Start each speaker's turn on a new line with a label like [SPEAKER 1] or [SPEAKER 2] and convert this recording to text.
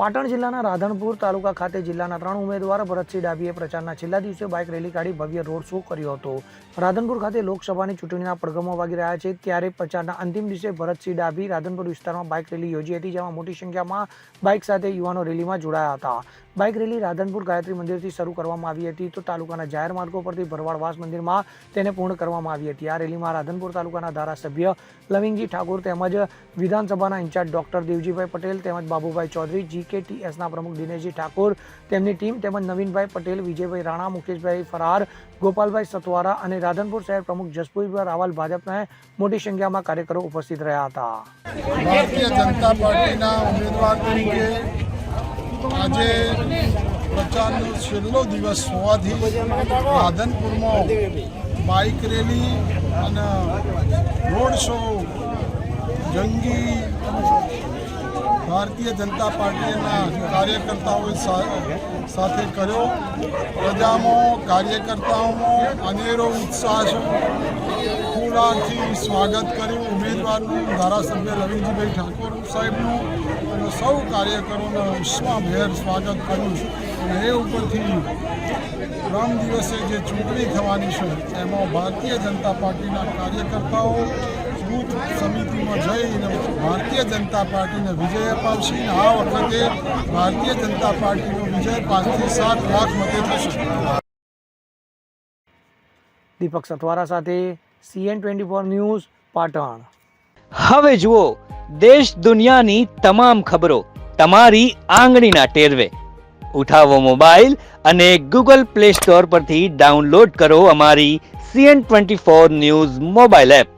[SPEAKER 1] પાટણ જિલ્લાના રાધનપુર તાલુકા ખાતે જિલ્લાના ત્રણ ઉમેદવાર ભરતસિંહ ડાભીએ પ્રચારના છેલ્લા દિવસે બાઇક રેલી કાઢી ભવ્ય રોડ શો કર્યો હતો. રાધનપુર ખાતે લોકસભાની ચૂંટણીના પડઘમો વાગી રહ્યા છે ત્યારે પ્રચારના અંતિમ દિવસે ભરતસિંહ ડાભી રાધનપુર વિસ્તારમાં બાઇક રેલી યોજી હતી, જેમાં મોટી સંખ્યામાં બાઇક સાથે યુવાનો રેલીમાં જોડાયા હતા. બાઇક રેલી રાધનપુર ગાયત્રી મંદિરથી શરૂ કરવામાં આવી હતી તો તાલુકાના જાહેર માર્ગો પરથી ભરવાડવાસ મંદિરમાં તેને પૂર્ણ કરવામાં આવી હતી. આ રેલીમાં રાધનપુર તાલુકાના ધારાસભ્ય લવિંગજી ઠાકોર તેમજ વિધાનસભાના ઇન્ચાર્જ ડોક્ટર દેવજીભાઈ પટેલ તેમજ બાબુભાઈ ચૌધરી, જીકેટીએસના પ્રમુખ દિનેશજી ઠાકોર, તેમની ટીમ તેમજ નવીનભાઈ પટેલ, વિજયભાઈ રાણા, મુકેશભાઈ ફરાર, ગોપાલભાઈ સતવારા અને રાધનપુર શહેર પ્રમુખ જસપુરભાઈ રાવલ ભાજપના મોટી સંખ્યામાં કાર્યકરો ઉપસ્થિત રહ્યા હતા.
[SPEAKER 2] ભારતીય જનતા પાર્ટીના ઉમેદવાર તરીકે આજે પ્રચારનો છેલ્લો દિવસ હોવાથી રાધનપુરમાં બાઇક રેલી અને રોડ શો જંગી ભારતીય જનતા પાર્ટીના કાર્યકર્તાઓએ સાથે કર્યો. પ્રજામાં કાર્યકર્તાઓમાં અનેરો ઉત્સાહ છે. ખુલાથી સ્વાગત કર્યું. ઉમેદવારનું ધારાસભ્ય રવિન્દ્રભાઈ ઠાકોર સાહેબનું અને સૌ કાર્યકરોને ઉષ્માભેર સ્વાગત કર્યું. અને એ ઉપરથી ત્રણ દિવસે જે ચૂંટણી થવાની છે, એમાં ભારતીય જનતા પાર્ટીના કાર્યકર્તાઓ બૂથ સમિતિમાં જઈને ભારતીય જનતા પાર્ટીને વિજય અપાવશે અને આ વખતે ભારતીય જનતા પાર્ટીનો વિજય પાંચથી સાત લાખ મતે થશે.
[SPEAKER 1] દીપક સતવારા સાથે CN twenty four news Patan.
[SPEAKER 3] હવે જુઓ દેશ દુનિયાની તમામ ખબરો તમારી આંગળીના ટેરવે. ઉઠાવો મોબાઈલ અને ગૂગલ પ્લે સ્ટોર પરથી ડાઉનલોડ કરો અમારી CN twenty four news mobile app.